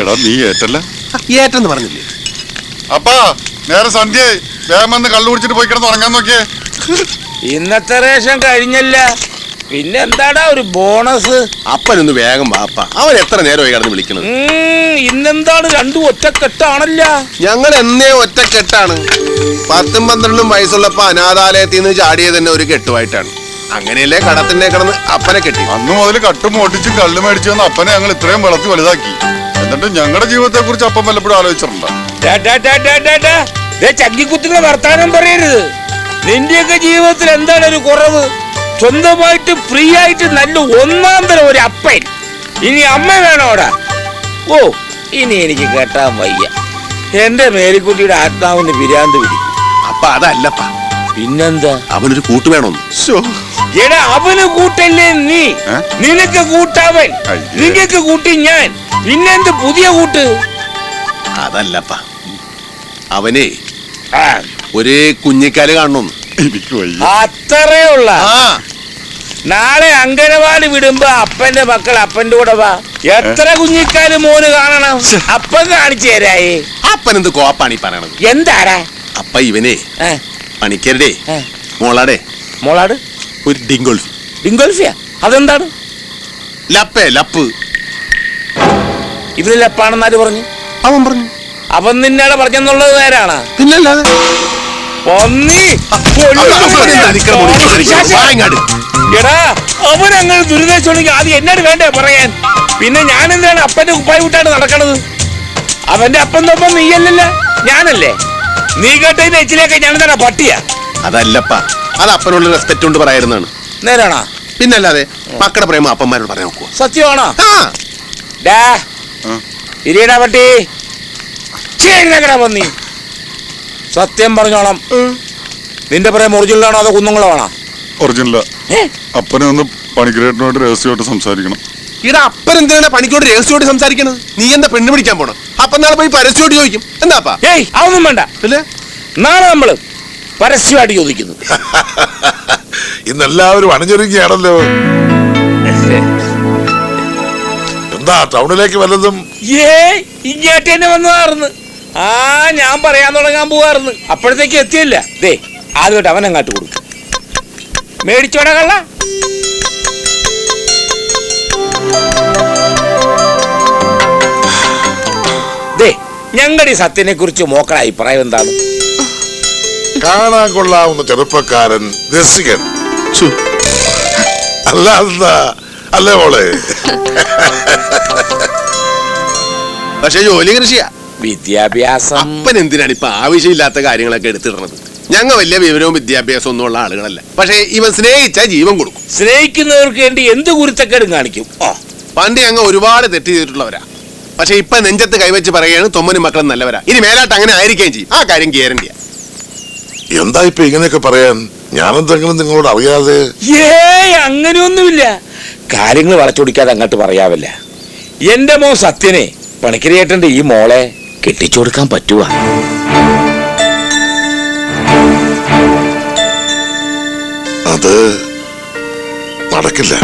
എടാ നീ ഏറ്റല്ല? ഏറ്റെന്ന് പറഞ്ഞില്ലേ? അപ്പാ നേരെ സന്ധ്യ. വേഗം വന്ന് കള്ളു കുടിച്ചിട്ട് പോയി കിടന്ന് ഉറങ്ങാൻ നോക്കിയേ. ഇന്നത്തെ റേഷൻ കഴിഞ്ഞല്ല. പിന്നെന്താടാ ഒരു ബോണസ്? അപ്പനൊന്ന് വേഗം വാപ്പ അവൻ എത്ര നേരമായി കിടന്ന് വിളിക്കണത് ഉം, ഇന്നെന്താണ് രണ്ടും ഒറ്റക്കെട്ടാണല്ല? ഞങ്ങൾ എന്നേ ഒറ്റക്കെട്ടാണ്. പത്തും പന്ത്രണ്ടും വയസ്സുള്ളപ്പോ അനാഥാലയത്തിൽ നിന്ന് ചാടിയത് തന്നെ ഒരു കെട്ടുമായിട്ടാണ്. അങ്ങനെയല്ലേ കടത്തിന്റെ കിടന്ന് അപ്പനെ കെട്ടി. അന്ന് മുതൽ കട്ടും ഓട്ടിച്ചും കള്ളു മേടിച്ചു വന്ന അപ്പനെ ഞങ്ങൾ ഇത്രയും വളർത്തി വലുതാക്കി. എന്നിട്ട് ഞങ്ങളുടെ ജീവിതത്തെ കുറിച്ച് അപ്പം വല്ലപ്പോഴും ആലോചിച്ചിട്ടുണ്ട്? ഡാ, ഡാ, ഡാ, ഡാ, ഡാ, ഡാ. ദേ ചക്കിക്കുത്തുന്ന വർത്താനം പറയരുത്. നിന്റെയൊക്കെ ജീവിതത്തിൽ എന്താണ് ഒരു കുറവ്? സ്വന്തമായിട്ട് ഫ്രീ ആയിട്ട് നല്ല ഒന്നാം തരം ഒരു അപ്പൻ. ഇനി അമ്മ വേണോടാ ഓ ഇനി എനിക്ക് കേട്ടാൻ വയ്യ. എന്റെ മേരിക്കുട്ടിയുടെ ആത്മാവിന് പിരാന്ത് പിടി. അപ്പ അതല്ലപ്പ. പിന്നെന്താ? അവനൊരു കൂട്ട് വേണമെന്ന് എടാ അവന് കൂട്ടല്ലേ നീ? നിനക്ക് കൂട്ടവൻ. നിനക്ക് കൂട്ടി ഞാൻ. പിന്നെന്ത് പുതിയ കൂട്ട്? അതല്ലപ്പ. അവനെ ഒരേ കുഞ്ഞിക്കാൽ കാണണമെന്ന് അത്രേ ഉള്ള. നാളെ അങ്കനവാടി വിടുമ്പോ അപ്പന്റെ മക്കൾ അപ്പന്റെ കൂടെ വാ. എത്ര കുഞ്ഞിക്കാൽ മോന് കാണണം? അപ്പൻ കാണിച്ചു തരായേ. അപ്പനെന്ത് കോപ്പാണ് ഈ പറയണത്? എന്താടാ അപ്പ ഇവനെ പണിക്കരുടെ. മോളാടെ. മോളാട്? ഒരു ഡിങ്കോൾഫി ഡിങ്കോൾഫിയ? അതെന്താണ്? ലപ്പേ ലപ്പ്. ഇതിൽ ലപ്പാണെന്ന് ആര് പറഞ്ഞു? അവൻ പറഞ്ഞു. അവൻ നിന്നാടെ പറഞ്ഞെന്നുള്ളത് നേരാണ്. പിന്നല്ലാതെ പന്നി വായങ്ങാട്. എടാ അവൻ അങ്ങനെ ദുരിതച്ചുണ്ടെങ്കിൽ ആദ്യം എന്നോട് വേണ്ടേ പറയാൻ? പിന്നെ ഞാൻ എന്താണ് അപ്പന്റെ കുപ്പായി വിട്ടാണ് നടക്കണത്? അവന്റെ അപ്പൻ തൊപ്പം നീയല്ലല്ലേ. ഞാനല്ലേ? നീ കേട്ടതിന്റെ എച്ചിലേക്ക് ഞാൻ എന്താണ് പട്ടിയാ? അതല്ലപ്പ. അത് അപ്പനുള്ള റെസ്പെക്ട് കൊണ്ട് പറയായിരുന്നാണ് നേരാണോ? പിന്നല്ലാതെ മക്കളുടെ പ്രേമ അപ്പന്മാരോട് പറയാൻ നോക്കുക സത്യമാണോ? ആ. ഡാ ഇരിയടാ പട്ടി. പന്നി സത്യം പറഞ്ഞോളാം. നിന്റെ പ്രേമം ഒറിജിനലാണോ അതോ കുന്നുങ്ങളോ ആണോ ഒറിജിനല അപ്പനെ ഒന്ന് പണിക്കരേട്ടനോട് രഹസ്യമായിട്ട് സംസാരിക്കണം. ഇടാ അപ്പൻ എന്തിനാണ് പണിക്കോട് രഹസ്യമായിട്ട് സംസാരിക്കണത്? നീ എന്താ പെണ്ണ് പിടിക്കാൻ പോണം? അപ്പൊ നാളെ പോയി പരസ്യമായിട്ട് ചോദിക്കും. എന്താപ്പാ ഏയ് അതൊന്നും വേണ്ട. പിന്നെ? നാളെ നമ്മൾ പരസ്യമായിട്ട് ചോദിക്കുന്നു. ഇന്ന് എല്ലാവരും അണിഞ്ഞൊരുങ്ങിയാണല്ലോ എന്താ ടൗണിലേക്ക് വല്ലതും? ഏ ഇങ്ങോട്ട് തന്നെ വന്നതായിരുന്നു ആ ഞാൻ പറയാൻ തുടങ്ങാൻ പോവായിരുന്നു അപ്പോഴത്തേക്ക് എത്തിയില്ല. ദേ ആദ്യമായിട്ട് അവൻ അങ്ങാട്ട് കൊടുക്കും. മേടിച്ചോടെ കള്ള? ദേ ഞങ്ങളുടെ ഈ സത്യനെ കുറിച്ച് മോക്കള അഭിപ്രായം എന്താണ്? കാണാൻ കൊള്ളാവുന്ന ചെറുപ്പക്കാരൻ രസികൻ. അല്ല എന്താ അല്ലേ മോളെ? പക്ഷെ ജോലി കൃഷിയാ. വിദ്യാഭ്യാസം. അപ്പൻ എന്തിനാണ് ഇപ്പൊ ആവശ്യമില്ലാത്ത കാര്യങ്ങളൊക്കെ എടുത്തിടുന്നത്? ഞങ്ങൾ വലിയ വിവരവും വിദ്യാഭ്യാസവും ഒന്നും ഉള്ള ആളുകളല്ല. പക്ഷെ ഇവൻ സ്നേഹിച്ച ജീവൻ കൊടുക്കും. സ്നേഹിക്കുന്നവർക്ക് വേണ്ടി എന്ത് കുരുത്തക്കേടും കാണിക്കും? പണ്ട് ഞങ്ങൾ ഒരുപാട് തെറ്റ് ചെയ്തിട്ടുള്ളവരാ പക്ഷെ ഇപ്പൊ നെഞ്ചത്ത് കൈവച്ച് പറയുകയാണ് തൊമ്മനും മക്കളും നല്ലവരാ. ഇനി മേലാട്ട് അങ്ങനെ ആയിരിക്കുകയും ചെയ്യും. ആ കാര്യം ഗ്യാരണ്ടിയാ. എന്താ ഇപ്പൊ ഇങ്ങനെയൊക്കെ പറയാൻ? ഞാനെന്തെങ്കിലും നിങ്ങളോട് അറിയാതെ? ഏയ് അങ്ങനെയൊന്നുമില്ല. കാര്യങ്ങൾ വളച്ചൊടിക്കാതെ അങ്ങോട്ട് പറയാവല്ല. എന്റെ മോ സത്യനെ പണിക്കരിയേട്ടന്റെ ഈ മോളെ കെട്ടിച്ചു കൊടുക്കാൻ പറ്റുവാ അത് നടക്കില്ല.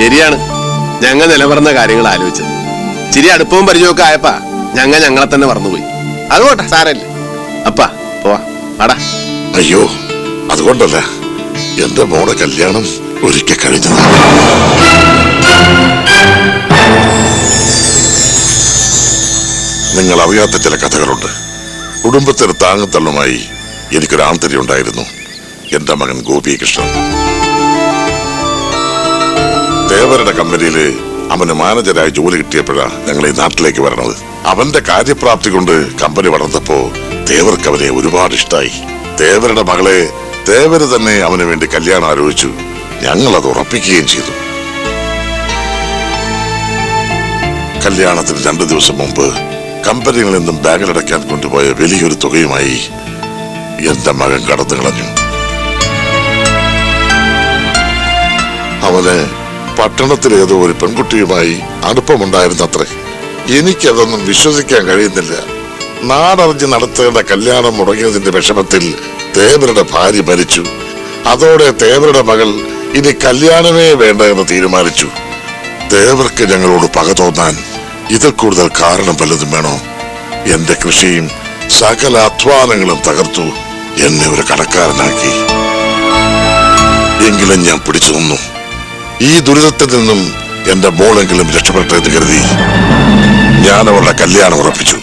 ശരിയാണ്. ഞങ്ങൾ നിലപറന്ന കാര്യങ്ങൾ ആലോചിച്ചത്. ചിരി അടുപ്പവും പരിചയമൊക്കെ ആയപ്പാ. ഞങ്ങൾ ഞങ്ങളെ തന്നെ മറന്നുപോയി. അതുകൊട്ടെ സാരല്ലേ അപ്പാ പോവാ. വാടാ. അയ്യോ അതുകൊണ്ടല്ല. എന്റെ മോടെ കല്യാണം ഒരിക്കൽ കഴിഞ്ഞതാണ് നിങ്ങൾ അറിയാത്ത ചില കഥകളുണ്ട്. കുടുംബത്തിന് താങ്ങത്തള്ളുമായി എനിക്കൊരു ആന്തരി ഉണ്ടായിരുന്നു എന്റെ മകൻ ഗോപികൃഷ്ണൻ. ദേവരുടെ കമ്പനിയിൽ അവന് മാനേജരായി ജോലി കിട്ടിയപ്പോഴാ ഞങ്ങൾ ഈ നാട്ടിലേക്ക് വരണത്. അവന്റെ കാര്യപ്രാപ്തി കൊണ്ട് കമ്പനി വളർന്നപ്പോ ദേവർക്ക് അവനെ ഒരുപാട് ഇഷ്ടായി. ദേവരുടെ മകളെ ദേവര് തന്നെ അവന് വേണ്ടി കല്യാണം ആലോചിച്ചു ഞങ്ങൾ അത് ഉറപ്പിക്കുകയും ചെയ്തു. കല്യാണത്തിന് രണ്ടു ദിവസം മുമ്പ് കമ്പനിയിൽ നിന്നും ബാഗിലടയ്ക്കാൻ കൊണ്ടുപോയ വലിയൊരു തുകയുമായി എന്റെ മകൻ കടന്നു കളഞ്ഞു. അവന് പട്ടണത്തിലെ ഏതോ ഒരു പെൺകുട്ടിയുമായി അടുപ്പമുണ്ടായിരുന്നത്രേ. എനിക്കതൊന്നും വിശ്വസിക്കാൻ കഴിയുന്നില്ല. നാടറിഞ്ഞ് നടത്തേണ്ട കല്യാണം മുടങ്ങിയതിന്റെ വിഷമത്തിൽ ദേവരുടെ ഭാര്യ മരിച്ചു. അതോടെ തേവരുടെ മകൾ ഇനി കല്യാണമേ വേണ്ട എന്ന് തീരുമാനിച്ചു. തേവർക്ക് ഞങ്ങളോട് പക തോന്നാൻ ഇതിൽ കൂടുതൽ കാരണം വല്ലതും വേണോ? എന്റെ കൃഷിയും സകല അധ്വാനങ്ങളും തകർത്തു എന്നെ ഒരു കടക്കാരനാക്കി. എങ്കിലും ഞാൻ പിടിച്ചു നിന്നു. ഈ ദുരിതത്തിൽ നിന്നും എന്റെ മോളെങ്കിലും രക്ഷപ്പെട്ടെന്ന് കരുതി ഞാൻ അവളുടെ കല്യാണം ഉറപ്പിച്ചു.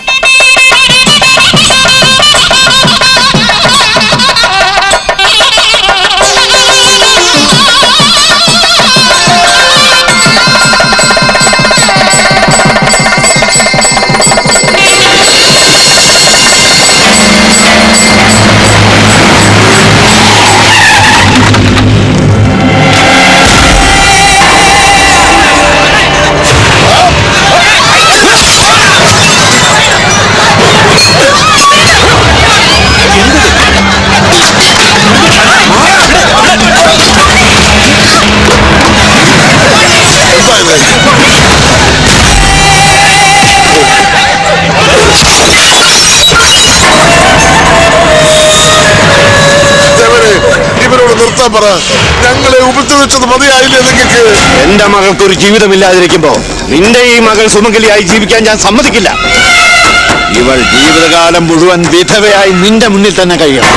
ഉപദ്രവിച്ചത് മതിയായില്ലേ നിങ്ങൾക്ക് എന്റെ മകൾക്ക് ഒരു ജീവിതമില്ലാതിരിക്കുമ്പോ നിന്റെ ഈ മകൾ സുമംഗലിയായി ജീവിക്കാൻ ഞാൻ സമ്മതിക്കില്ല. ഇവൾ ജീവിതകാലം മുഴുവൻ വിധവയായി നിന്റെ മുന്നിൽ തന്നെ കഴിയണം.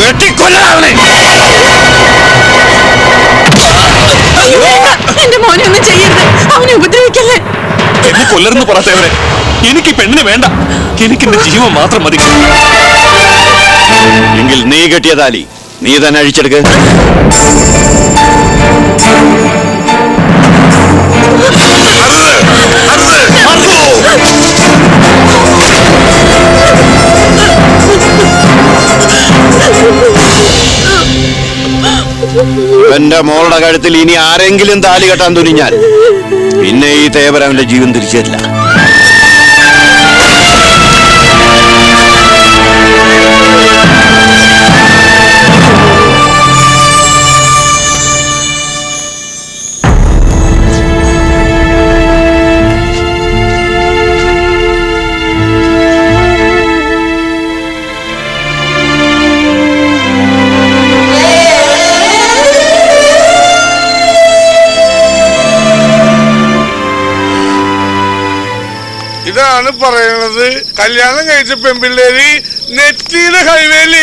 വെട്ടിക്കൊല്ലാവണേ എന്റെ മോനെ ഒന്നും ചെയ്യരുത്. അവനെ ഉപദ്രവിക്കല്ലേ? എന്നെ കൊല്ലരുന്ന് പറത്തേവരെ എനിക്ക് പെണ്ണിന് വേണ്ട. എനിക്ക് എന്റെ ജീവൻ മാത്രം മതി. എങ്കിൽ നീ കെട്ടിയ താലി നീ തന്നെ അഴിച്ചെടുക്ക്. എന്റെ മോളുടെ കഴുത്തിൽ ഇനി ആരെങ്കിലും താലി കെട്ടാൻ തുനിഞ്ഞാൽ പിന്നെ ഈ അവന്റെ ജീവൻ തിരിച്ചു തരില്ല ഇതാണ് പറയണത്. കല്യാണം കഴിച്ച പെൺപിള്ളേര് നെറ്റിയിലെ ഹൈവേയിൽ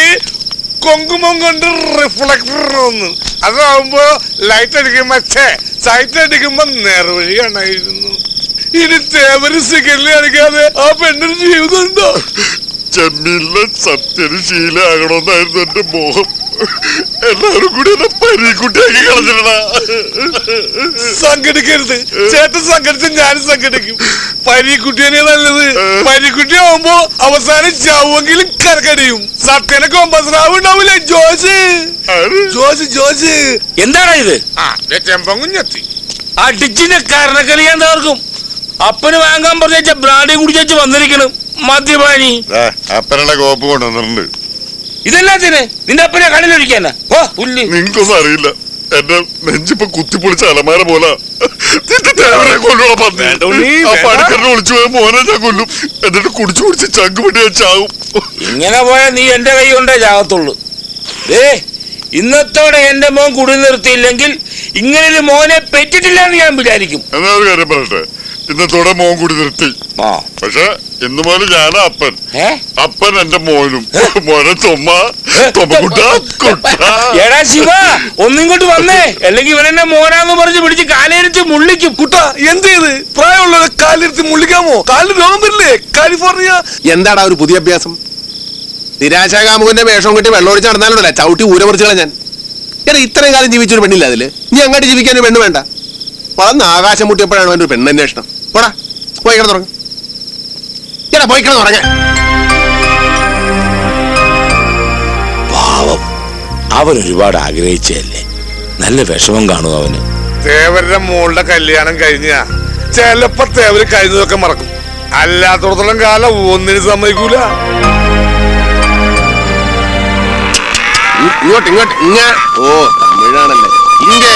കൊങ്കുമം കൊണ്ട് റിഫ്ലക്ടർ ഒന്ന് അതാവുമ്പോ ലൈറ്റ് അടിക്കുമ്പോ ഛേ സൈറ്റ് അടിക്കുമ്പോ നേർവഴി കാണായിരുന്നു. ഇനി തേവര് സിഗരറ്റ് അടിക്കാതെ ആ പെണ്ണിന് ജീവിതം ഉണ്ടോ? ചെമ്മീനിലെ സത്യന് ശീലമാകണമെന്നായിരുന്നു എന്റെ മോഹം. എല്ലാവരും കൂടി എന്നെ പരീക്കുട്ടിയാക്കി കളഞ്ഞിടണ സംഘടിക്കരുത്. ചേട്ടൻ സംഘടിച്ച ഞാനും സംഘടിക്കും. പരീക്കുട്ടിയെ നല്ലത്. പരീക്കുട്ടി ആവുമ്പോ അവസാനം ചാവുമെങ്കിലും കരക്കടിയും സത്യനെ കൊമ്പസ്രാവ് ഉണ്ടാവില്ലേ ജോസ്? ജോസ് ജോസ്. എന്താണ് ഇത്? ആ ചെമ്പങ്കുഞ്ഞെത്തി അടിച്ചിന്റെ കരണക്കലിയാൻ തകർക്കും അപ്പന് വാങ്ങാൻ പറഞ്ഞ ബ്രാഡി കുടിച്ചു വന്നിരിക്കണം. മദ്യപാനി. അപ്പനുള്ള കോപ്പ് കൊണ്ടുവന്നിട്ടുണ്ട്. ഇതെല്ലാത്തിന് നിന്റെ അപ്പനെ കടലൊഴിക്കാനാ ഓ പുല്ല്. നിങ്ങൾക്കൊന്നും അറിയില്ല. എന്റെ നെഞ്ചിപ്പൊ കുത്തിപ്പൊളിച്ച അലമാര പോലെ. വിളിച്ചു പോയ മോനെ ഞാൻ കൊല്ലും. എന്നിട്ട് കുടിച്ചു കുടിച്ച് ചങ്ക് പൊട്ടി ചാവും. ഇങ്ങനെ പോയാൽ നീ എന്റെ കൈ കൊണ്ടേ ചാകത്തുള്ളൂ. ഏ ഇന്നത്തോടെ എന്റെ മോൻ കുടി നിർത്തിയില്ലെങ്കിൽ ഇങ്ങനൊരു മോനെ പെറ്റിട്ടില്ല എന്ന് ഞാൻ വിചാരിക്കും. എന്നാ കാര്യം പറയട്ടെ? ഇന്നത്തോടെ മോൻ കുടി നിർത്തി. ആ. പക്ഷെ ഇന്ന് മുതൽ ഞാനാ അപ്പൻ. അപ്പൻ എന്റെ മോനും. മോനെ തൊമ്മ തൊമ്മക്കുട്ട കുട്ട. എടാ ശിവ ഒന്നിങ്ങോട്ട് വന്നേ. അല്ലെങ്കിൽ ഇവനെന്നെ മോനാന്ന് പറഞ്ഞ് പിടിച്ച് കാലേരിച്ച് മുള്ളിക്കും. കുട്ട എന്ത് ചെയ്ത് പ്രായമുള്ളവരെ കാലിരുത്തി മുള്ളിക്കാമോ? കാലിൽ രോഗം വരില്ലേ? കാലിഫോർണിയ. എന്താടാ ഒരു പുതിയ അഭ്യാസം? നിരാശാകാമുകന്റെ വേഷം കെട്ടി വെള്ളമൊഴിച്ച് നടന്നാലുണ്ടല്ലേ? ചവിട്ടി ഊരമറിച്ചുകളെ ഞാൻ എടാ ഇത്രയും കാലം ജീവിച്ചൊരു പെണ്ണില്ല അതിൽ? നീ അങ്ങോട്ട് ജീവിക്കാൻ ഒരു പെണ്ണ് വേണ്ട. വളർന്ന് ആകാശം മുട്ടിയപ്പോഴാണ് അവന്റെ ഒരു പെണ്ണന്വേഷണം പോടാ പോയി കിടന്നുറങ്ങ. എടാ പോയി പറഞ്ഞ പാവം. അവൻ ഒരുപാട് ആഗ്രഹിച്ചതല്ലേ? നല്ല വിഷമം കാണും അവന്. തേവരുടെ മോളുടെ കല്യാണം കഴിഞ്ഞ ചിലപ്പോ തേവര് കഴിഞ്ഞതൊക്കെ മറക്കും. അല്ലാത്തടത്തോളം കാലം ഒന്നിനും സമ്മതിക്കൂല. ഇങ്ങോട്ട് ഇങ്ങോട്ട് ഇങ്ങ ഓ തമിഴാണല്ലേ. ഇങ്ങേ.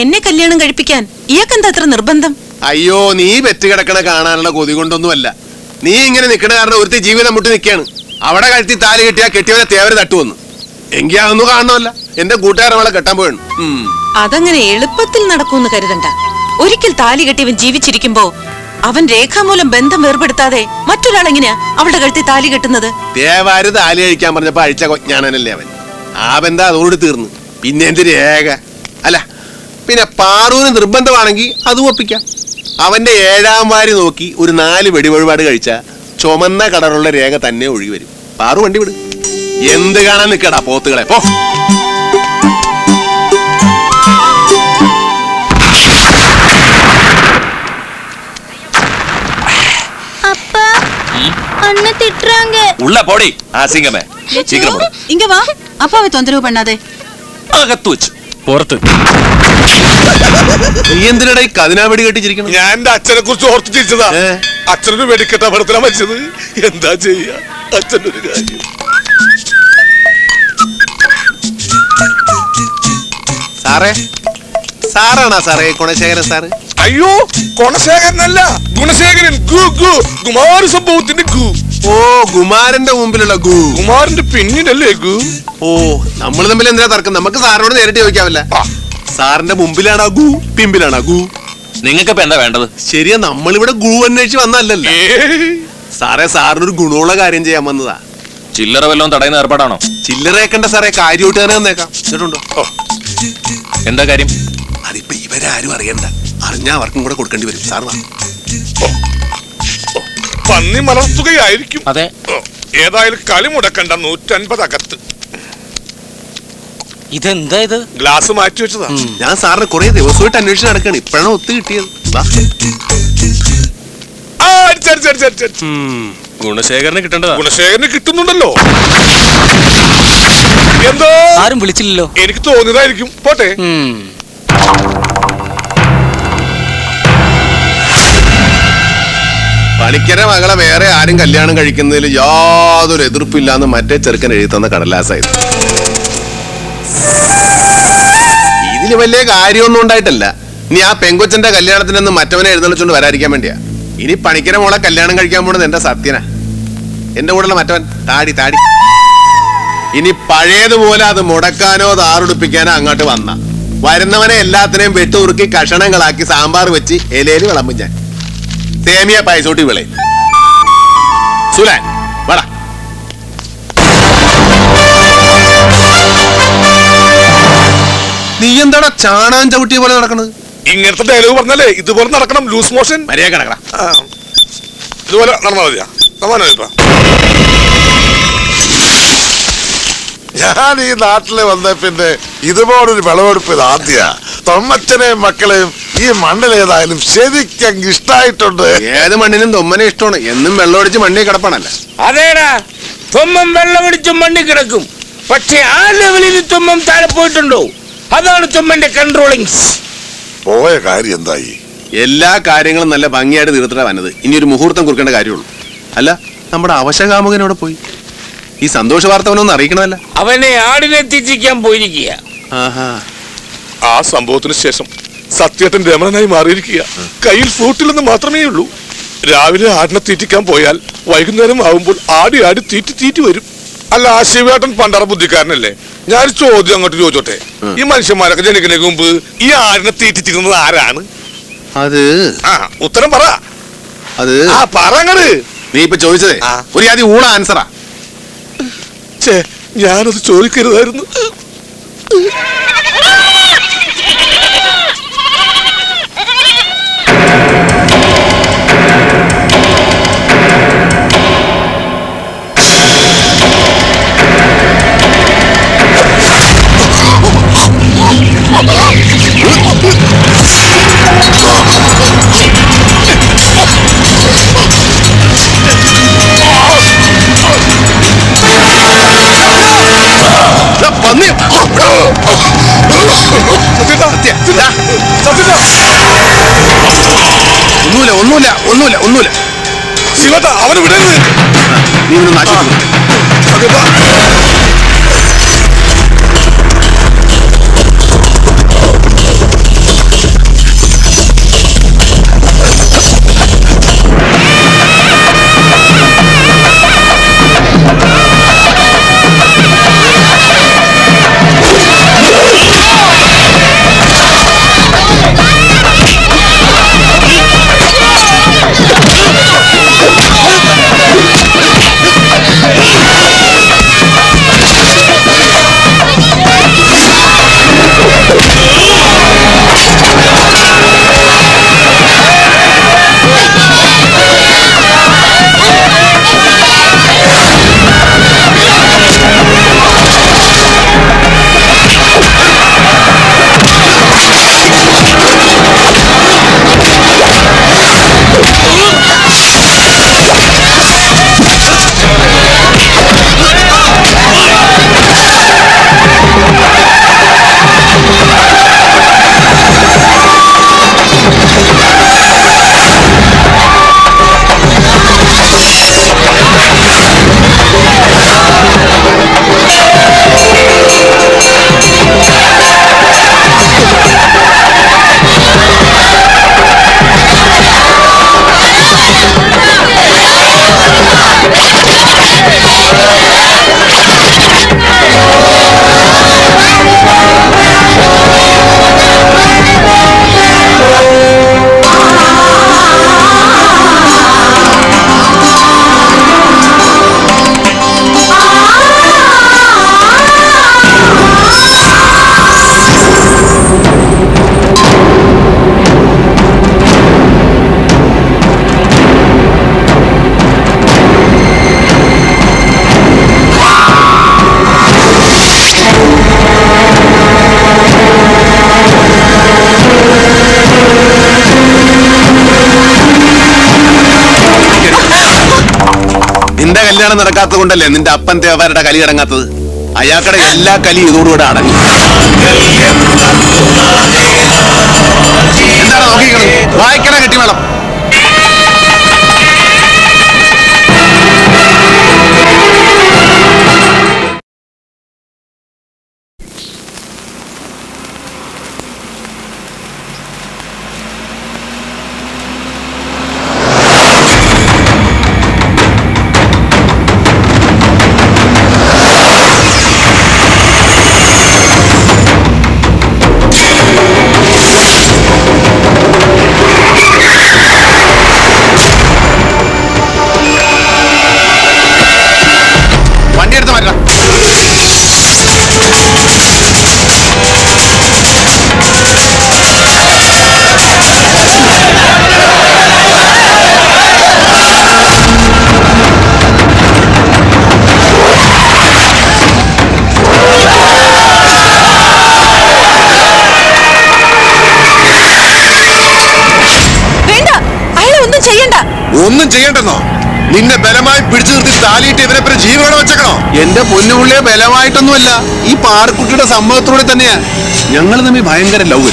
എന്നെ കല്യാണം കഴിപ്പിക്കാൻ ഇയാക്കെന്താ അത്ര നിർബന്ധം? അയ്യോ നീ പെറ്റ് കിടക്കണ കാണാനുള്ള കൊതി കൊണ്ടൊന്നുമല്ല. നീ ഇങ്ങനെ നിക്കണ കാരണം ഒരുത്തി ജീവിതം മുട്ടി നിൽക്കുകയാണ് അവിടെ കഴുത്തി താലി കെട്ടിയാ കെട്ടിയവനെ തേവരെ തട്ടുവന്നു എങ്കി അതൊന്നും കാണണമല്ല. എന്റെ കൂട്ടുകാരൻ അവളെ കെട്ടാൻ പോയാണ് അതങ്ങനെ എളുപ്പത്തിൽ നടക്കൂന്ന് കരുതണ്ട. ഒരിക്കൽ താലി കെട്ടിയവൻ ജീവിച്ചിരിക്കുമ്പോ അവൻ രേഖാമൂലം ബന്ധം വേർപെടുത്താതെ മറ്റൊരാൾ എങ്ങനെയാ അവളുടെ കഴുത്തി താലി കെട്ടുന്നത്? തേവാര് താലി കഴിക്കാൻ പറഞ്ഞപ്പോ അഴിച്ച കൊഞ്ഞാനല്ലേ അവൻ. ആ ബന്ധം അതോട് തീർന്നു. പിന്നെ എന്ത് രേഖ? അല്ല പിന്നെ പാറൂന് നിർബന്ധമാണെങ്കിൽ അതും ഒപ്പിക്കാം അവന്റെ ഏഴാം വാരി നോക്കി ഒരു നാല് വെടിവഴിപാട് കഴിച്ച ചുമന്ന കളറുള്ള രേഖ തന്നെ ഒഴുകി വരും പാറു വണ്ടി വിടും എന്ത് കാണാൻ നിക്കടാ പോത്തുകളെ പോ அப்பா அண்ணன் திட்டுறாங்க ഉള്ള പോടി ആസിംഗമേ ശീഘ്രം പോടി. ഇങ്ങ വാ അപ്പാവെ തൊന്തരവ് നീ എന്തിനടാ ഈ കതിനാ വെടി കെട്ടിച്ചിരിക്കണം ഞാൻ എന്റെ അച്ഛനെ കുറിച്ച് ഓർത്ത് ചിരിച്ചതാ. ഏ? അച്ഛനൊരു വെടിക്കെട്ട അപകടത്തിലാ മരിച്ചത്. എന്താ ചെയ്യാ? അച്ഛന്റെ ഒരു കാര്യം. സാറേ സാറാണോ സാറേ കുണശേഖരൻ സാറ്? അയ്യോ കൊണശേഖരനല്ല ഗുണശേഖരൻ ഗു ഗു. കുമാര സംഭവത്തിന്റെ ഗു. ഓ കുമാരന്റെ മുമ്പിലുള്ള ഗു. കുമാരന്റെ പിന്നിലല്ലേ ഗു? ഓ നമ്മൾ തമ്മിൽ എന്തിനാ തർക്കം? നമുക്ക് സാറിനോട് നേരിട്ട് ചോദിക്കാവില്ല ആ. സാറിന്റെ മുമ്പിലാണ് ഗു പിമ്പിലാണ് ഗു. നിങ്ങൾക്ക് ഇപ്പൊ എന്താ വേണ്ടത്? ശരിയാ നമ്മളിവിടെ ഗു അന്വേഷിച്ച് വന്നല്ലല്ലോ. സാറേ സാറിനൊരു ഗുണമുള്ള കാര്യം ചെയ്യാൻ വന്നതാ. ചില്ലറ വല്ലതും തടയുന്ന ഏർപ്പാടാണോ? ചില്ലറേക്കണ്ട സാറേ കാര്യമായിട്ട് തന്നെ വന്നേക്കാം. എന്താ കാര്യം? അതിപ്പോ ഇവരാരും അറിയണ്ട. അറിഞ്ഞാ അവർക്കും കൂടെ കൊടുക്കേണ്ടി വരും. സാർ വാ. പന്നി മലർത്തുകയായിരിക്കും. അതെ. ഏതായാലും കളി മുടക്കണ്ട നൂറ്റൻപത് അകത്ത്. ഇതെന്താ ഇത്? ഗ്ലാസ് മാറ്റി വെച്ചതാ. ഞാൻ സാറിന് കുറെ ദിവസമായിട്ട് അന്വേഷിച്ച് നടക്കാണ്. ഇപ്പോഴാണ് ഒത്തു കിട്ടിയത്. ഗുണശേഖരന് കിട്ടേണ്ടതാ. ഗുണശേഖരന് കിട്ടുന്നുണ്ടല്ലോ. എന്തോ? ആരും വിളിച്ചില്ലല്ലോ. എനിക്ക് തോന്നിയതായിരിക്കും. പോട്ടെ. പണിക്കര മകളെ വേറെ ആരും കല്യാണം കഴിക്കുന്നതിൽ യാതൊരു എതിർപ്പില്ലാന്ന് മറ്റേ ചെറുക്കൻ എഴുതി തന്ന കടലാസായിരുന്നു. ഇതിന് വലിയ കാര്യമൊന്നും ഉണ്ടായിട്ടല്ല. ഇനി ആ പെങ്കൊച്ചന്റെ കല്യാണത്തിനൊന്നും മറ്റവനെ എഴുന്നള്ളിച്ചോണ്ട് വരാതിരിക്കാൻ വേണ്ടിയാ. ഇനി പണിക്കര മോളെ കല്യാണം കഴിക്കാൻ പോണത് എന്റെ സത്യനാ. എന്റെ കൂടെയുള്ള മറ്റവൻ താടി താടി. ഇനി പഴയതുപോലെ അത് മുടക്കാനോ താറുടിപ്പിക്കാനോ അങ്ങോട്ട് വന്ന. വരുന്നവനെ എല്ലാത്തിനെയും വെട്ടുറുക്കി കഷണങ്ങളാക്കി സാമ്പാർ വെച്ച് ഇലയിൽ വിളമ്പും ഞാൻ. സേമിയ പായസോട്ടി വിളയും. സുലാൻ. നീ എന്താടാ ചാണാൻ ചവിട്ടിയ പോലെ നടക്കണത്? ഇങ്ങനത്തെ ഡയലോഗ് പറഞ്ഞല്ലേ ഇതുപോലെ നടക്കണം ലൂസ് മോഷൻ മര്യാദ കിടക്കടാ ഇതുപോലെ നടന്നാ മതിയാ. സമാനോ ഇപ്പൊ. ഞാൻ ഈ നാട്ടിൽ വന്ന പിന്നെ ഇതുപോലൊരു വിളവെടുപ്പ് ഇത് ആദ്യ. തൊമ്മച്ചനെയും മക്കളെയും ഈ മണ്ണിലേതായാലും ശരിക്കും ഇഷ്ടായിട്ടുണ്ട്. ഏത് മണ്ണിനും തൊമ്മനെ ഇഷ്ടമാണ്. എന്നും വെള്ളമടിച്ച് മണ്ണി കിടപ്പാണല്ല. അതേടാ. തൊമ്മം വെള്ളമടിച്ചും മണ്ണി കിടക്കും. പക്ഷെ ആ ലെവലിൽ തൊമ്മം താഴെ പോയിട്ടുണ്ടോ? അതാണ് ചുമ്മന്റെ കൺട്രോളിങ്സ് പോയ കാര്യം എന്തായി? എല്ലാ കാര്യങ്ങളും നല്ല ഭംഗിയായിട്ട് തീർത്തിട്ടാ വന്നത്. ഇനി ഒരു മുഹൂർത്തം കുറിക്കേണ്ട കാര്യമുള്ളൂ. അല്ല നമ്മുടെ അവശകാമുകനോടെ പോയി? ഈ സന്തോഷ വാർത്ത അവനൊന്നും അറിയിക്കണമല്ല? അവനെ ആടിനെ തീറ്റിക്കാൻ പോയിരിക്കുക. ആഹാ. ആ സംഭവത്തിന് ശേഷം സത്യേട്ടൻ രമണനായി മാറിയിരിക്കുക. കയ്യിൽ ഫ്രൂട്ടിലൊന്നും മാത്രമേ ഉള്ളൂ. രാവിലെ ആടിനെ തീറ്റിക്കാൻ പോയാൽ വൈകുന്നേരം ആവുമ്പോൾ ആടി ആടി തീറ്റി തീറ്റി വരും. അല്ല ആ ശിവേട്ടൻ പണ്ടറ ബുദ്ധിക്കാരനല്ലേ? ഞാൻ ചോദ്യം അങ്ങോട്ട് ചോദിച്ചോട്ടെ? ഈ മനുഷ്യന്മാരൊക്കെ ജനിക്കുന്നതിന് മുമ്പ് ഈ ആടിനെ തീറ്റിച്ചിരുന്നത് ആരാണ്? അത് ആ ഉത്തരം പറ. അത് ആ പറ അങ്ങട്. നീ ഇപ്പൊ ചോദിച്ചതേ? ആ. ഒരു ആദ്യം ഊണ ആൻസറാ ഛേ ഞാനത് ചോദിക്കരുതായിരുന്നു. ഒന്നുമില്ല ഒന്നുമില്ല. ശിവത്ത ശിവട്ട അവന് വിടരുത്. നീ ഒന്ന് നാശിക്കുന്നു കല്യാണം നടക്കാത്തത് കൊണ്ടല്ലേ നിന്റെ അപ്പൻ തേവാരുടെ കലി അടങ്ങാത്തത്? അയാൾക്കടെ എല്ലാ കലി ഇതോടുകൂടെ അടങ്ങി. എന്താണ് നോക്കിക്കണത് വായിക്കണ കെട്ടിമേളം. ഒന്നും ചെയ്യണ്ടെന്നോ? നിന്നെ ബലമായി പിടിച്ചു നിർത്തി താലിയിട്ട് ഇവരെ പിന്നെ ജീവനോടെ വെച്ചേക്കണോ? എന്റെ പൊന്നുപുള്ളിയെ ബലമായിട്ടൊന്നുമല്ല ഈ പാറക്കുട്ടിയുടെ സമ്മതത്തോടെ തന്നെയാ ഞങ്ങൾ തമ്മിൽ ഭയങ്കര ലവ്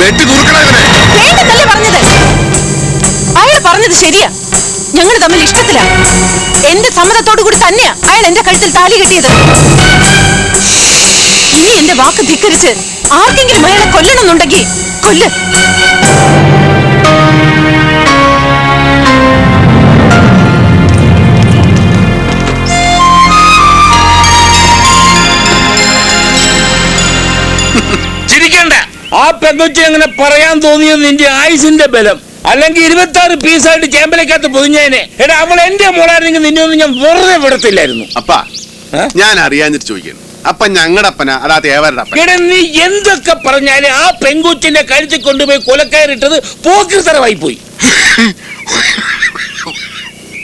വെട്ടി തുറക്കണ ഇവനെ. വേണ്ടെന്നല്ലേ പറഞ്ഞത്? അയാൾ പറഞ്ഞത് ശരിയാ. ഞങ്ങൾ തമ്മിൽ ഇഷ്ടത്തിലാ. എന്റെ സമ്മതത്തോടു കൂടി തന്നെയാ അയാൾ എന്റെ കഴുത്തിൽ താലി കെട്ടിയത്. ഇനി എന്റെ വാക്ക് ധിക്കരിച്ച് ആർക്കെങ്കിലും അയാളെ കൊല്ലണമെന്നുണ്ടെങ്കിൽ കൊല്ല്. ചിരിക്കണ്ട. ആ പെങ്കുച്ചി അങ്ങനെ പറയാൻ തോന്നിയത് നിന്റെ ആയുസിന്റെ ബലം അല്ലെങ്കിൽ ഇരുപത്തി ആറ് പീസായിട്ട് ചേമ്പലക്കകത്ത് പൊതിഞ്ഞേനെ. എടാ അവൾ എന്റെ മോളായിരുന്നെങ്കിൽ നിന്നെ ഒന്നും ഞാൻ വെറുതെ വിടത്തില്ലായിരുന്നു. അപ്പാ ഞാൻ അറിയാഞ്ഞിട്ട് ചോദിക്കുന്നു. അപ്പൊ ഞങ്ങളുടെ അപ്പന. അതാ തേവരുടെ അപ്പൻ? എടാ നീ എന്തൊക്കെ പറഞ്ഞാലും ആ പെങ്കുച്ചിന്റെ കഴുത്തിൽ കൊണ്ടുപോയി കൊലക്കയറിട്ടത് പോക്കിർത്തരമായി പോയി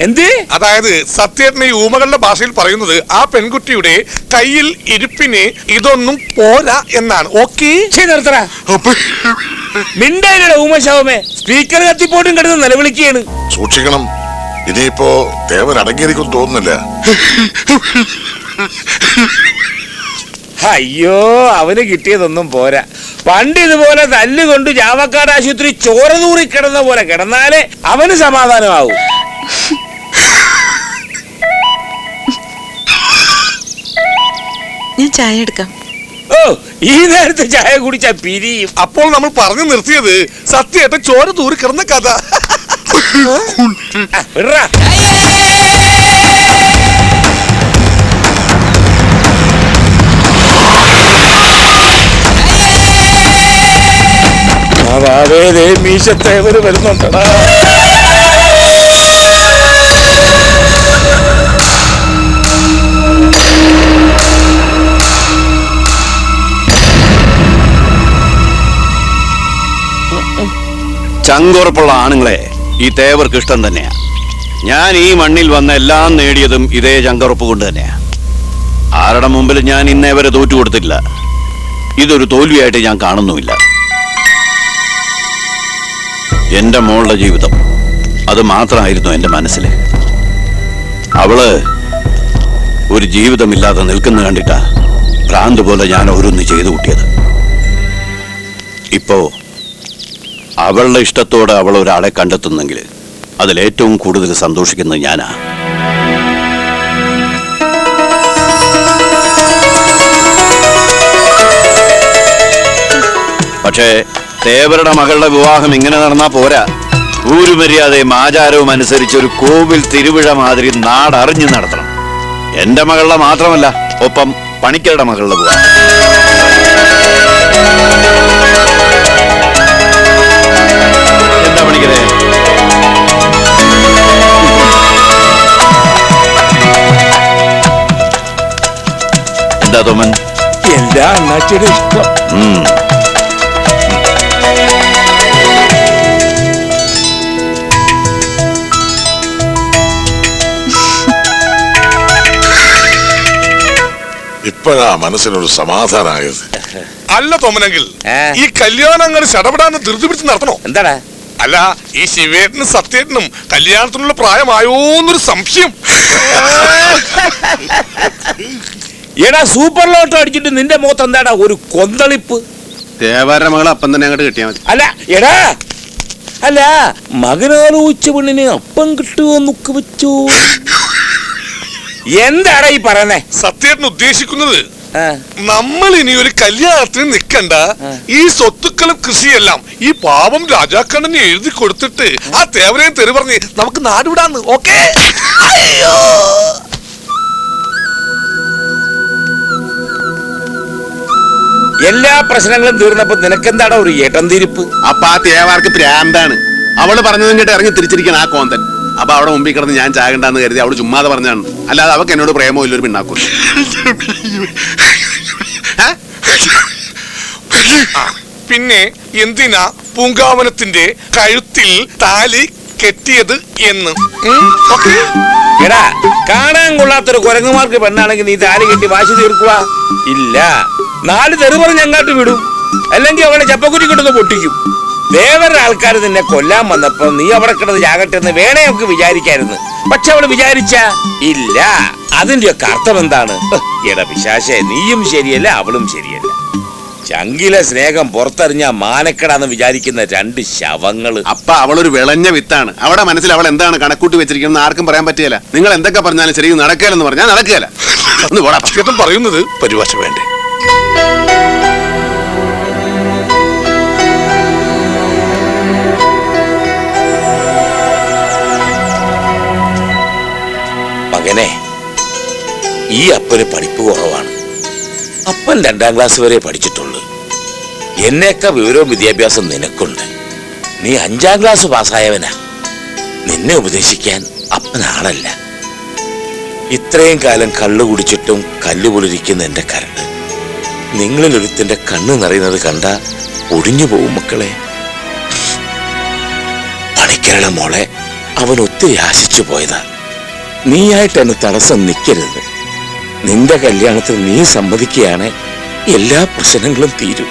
എന്ത്? അതായത് സത്യേട്ടനെ ഈ ഊമകളുടെ ഭാഷയിൽ പറയുന്നത് ആ പെൺകുട്ടിയുടെ കയ്യിൽ ഇരിപ്പിന് ഇതൊന്നും പോരാ എന്നാണ്. ഓക്കെ? ഛെ, നിർത്തടാ. മിണ്ടായില്ലടാ ഊമശാവമേ. സ്പീക്കർ കത്തിപ്പോട്ടും കിടന്ന് നിലവിളിക്കുകയാണ്. സൂക്ഷിക്കണം. ഇനിയിപ്പോ ദേവൻ അടങ്ങിയിരിക്കും തോന്നുന്നില്ല. അയ്യോ അവന് കിട്ടിയതൊന്നും പോരാ. പണ്ട് ഇതുപോലെ തല്ലുകൊണ്ട് ചാവക്കാട് ആശുപത്രി ചോര തൂറി കിടന്ന പോലെ കിടന്നാലേ അവന് സമാധാനമാവും. ഞാൻ ചായ എടുക്കാം. ഓ ഈ നേരത്തെ ചായ കുടിച്ചാ പിരിയും. അപ്പോൾ നമ്മൾ പറഞ്ഞു നിർത്തിയത് സത്യമായിട്ട് ചോര തൂറി കിടന്ന കഥ. മാതാവേ, ദേ വരുന്നുണ്ടടാ ചങ്കുറപ്പുള്ള ആണുങ്ങളെ ഈ തേവർക്ക് ഇഷ്ടം തന്നെയാ. ഞാൻ ഈ മണ്ണിൽ വന്ന എല്ലാം നേടിയതും ഇതേ ചങ്കുറപ്പ് കൊണ്ട് തന്നെയാ. ആരുടെ മുമ്പിൽ ഞാൻ ഇന്നേ വരെ തോറ്റു കൊടുത്തില്ല ഇതൊരു തോൽവിയായിട്ട് ഞാൻ കാണുന്നുമില്ല. എന്റെ മോളുടെ ജീവിതം. അത് മാത്രമായിരുന്നു എന്റെ മനസ്സിൽ അവൾ ഒരു ജീവിതമില്ലാതെ നിൽക്കുന്ന കണ്ടിട്ടാ ഭ്രാന്ത് പോലെ ഞാൻ ഓരോന്ന് ചെയ്തു കൂട്ടിയത്. ഇപ്പോ അവളുടെ ഇഷ്ടത്തോടെ അവൾ ഒരാളെ കണ്ടെത്തുന്നെങ്കിൽ അതിലേറ്റവും കൂടുതൽ സന്തോഷിക്കുന്നത് ഞാനാ. പക്ഷേ തേവരുടെ മകളുടെ വിവാഹം ഇങ്ങനെ നടന്നാ പോരാ. ഊരുമര്യാദയും ആചാരവും അനുസരിച്ച് ഒരു കോവിൽ തിരുവിഴ മാതിരി നാടറിഞ്ഞു നടത്തണം. എന്റെ മകളുടെ മാത്രമല്ല ഒപ്പം പണിക്കരുടെ മകളുടെ വിവാഹം. എന്താ പണിക്കരെ? എന്താ തോമൻ? എല്ലാ അണ്ണാച്ചിയുടെ ഇഷ്ടം. ഇപ്പോഴാ മനസ്സിനൊരു സമാധാനമായത് അല്ല തോമനെങ്കിൽ? ഈ കല്യാണം അങ്ങനെ ചടപടാന്ന് ധൃതി പിടിച്ച് നടത്തണോ? എന്താടാ? അല്ല ഈ ശിവേട്ടനും സത്യേട്ടനും കല്യാണത്തിനുള്ള പ്രായമായോന്നൊരു സംശയം. എടാ സൂപ്പർ ലോട്ടോ അടിച്ചിട്ട് നിന്റെ മുഖത്ത് എന്താടാ ഒരു കൊന്തളിപ്പ്? ദേവാരുടെ മകളെ അപ്പം തന്നെ അങ്ങോട്ട് കിട്ടിയാൽ മതി. അല്ല എടാ അല്ല മകനാലോചിച്ച പെണ്ണിന് അപ്പം കിട്ടുമോ നോക്ക് വെച്ചു. എന്താടാ ഈ പറയുന്നേ? സത്യേട്ടൻ ഉദ്ദേശിക്കുന്നത് നമ്മൾ ഇനി ഒരു കല്യാണത്തിന് നിൽക്കണ്ട ഈ സ്വത്തുക്കളും കൃഷിയെല്ലാം ഈ പാവം രാജാക്കണ്ണന് എഴുതി കൊടുത്തിട്ട് ആ തേവരെയും തെറി പറഞ്ഞ് നമുക്ക് നാടുവിടാന്ന് ഓക്കേ? അയ്യോ. എല്ലാ പ്രശ്നങ്ങളും തീർന്നപ്പോ നിനക്കെന്താടാ ഒരു ഏട്ടം തിരിപ്പ്? അപ്പൊ ആ തേവാർക്ക് പ്രാന്താണ്. അവൾ പറഞ്ഞതും കേട്ട് ഇറങ്ങി തിരിച്ചിരിക്കണം ആ കോന്തൻ. അപ്പൊ അവിടെ മുമ്പിൽ കിടന്ന് ഞാൻ ചാകണ്ടെന്ന് കരുതി അവൾ ചുമ്മാതെ പറഞ്ഞാണ് അല്ലാതെ അവക്ക് എന്നോട് പ്രേമോ ഇല്ലൊരു പിണ്ണാക്കും പിന്നെ എന്തിനാ പൂങ്കാവനത്തിന്റെ കഴുത്തിൽ താലി കെട്ടിയത് എന്ന്? എടാ കാണാൻ കൊള്ളാത്തൊരു കുരങ്ങുമാർക്ക് പെണ്ണാണെങ്കിൽ നീ താലി കെട്ടി വാശി തീർക്കുക ഇല്ല. നാല് തെറി പറഞ്ഞ് അങ്ങാട്ട് വിടും. അല്ലെങ്കിൽ അവളെ ചപ്പക്കുരി കിട്ടുന്ന പൊട്ടിക്കും. വേറെ ആൾക്കാർ നിന്നെ കൊല്ലാൻ വന്നപ്പോ നീ അവിടെ കിടന്ന് ചാകട്ടെ എന്ന് വേണേ നമുക്ക് വിചാരിക്കായിരുന്നു. പക്ഷെ അവൾ വിചാരിച്ച ഇല്ല അതിന്റെ ഒക്കെ അർത്ഥം എന്താണ്? എടാ പിശാശേ നീയും ശരിയല്ല അവളും ശരിയല്ല. ചങ്കിലെ സ്നേഹം പുറത്തറിഞ്ഞ മാനക്കടാന്ന് വിചാരിക്കുന്ന രണ്ട് ശവങ്ങൾ. അപ്പൊ അവളൊരു വിളഞ്ഞ വിത്താണ്. അവിടെ മനസ്സിൽ അവൾ എന്താണ് കണക്കൂട്ടി വെച്ചിരിക്കുന്നത് ആർക്കും പറയാൻ പറ്റിയല്ല. നിങ്ങൾ എന്തൊക്കെ പറഞ്ഞാലും ശരി നടക്കുകയെന്ന് പറഞ്ഞാൽ നടക്കുകയല്ല. ഒന്ന് പോടാ. പോ. പറയുന്നത്? പരിഭാഷ വേണ്ടേ? മകനെ ഈ അപ്പന് പഠിപ്പ് കുറവാണ്. അപ്പൻ രണ്ടാം ക്ലാസ് വരെ പഠിച്ചിട്ടുള്ളൂ എന്നേക്കാ വിവരവും വിദ്യാഭ്യാസം നിനക്കുണ്ട്. നീ അഞ്ചാം ക്ലാസ് പാസ്സായവനാ. നിന്നെ ഉപദേശിക്കാൻ അപ്പൻ ആളല്ല ഇത്രയും കാലം കള്ളു കുടിച്ചിട്ടും കല്ല് എന്റെ കരട്. നിങ്ങളിലൊരുത്തിന്റെ കണ്ണ് നിറയുന്നത് കണ്ട ഒടിഞ്ഞു പോവും മക്കളെ. പണിക്കരുടെ മോളെ അവൻ ഒത്തിരി ആശിച്ചു പോയതാ. നീയായിട്ട് എന്നെ തടസ്സം നിൽക്കരുത് നിന്റെ കല്യാണത്തിന് നീ സമ്മതിക്കുകയാണെ എല്ലാ പ്രശ്നങ്ങളും തീരും.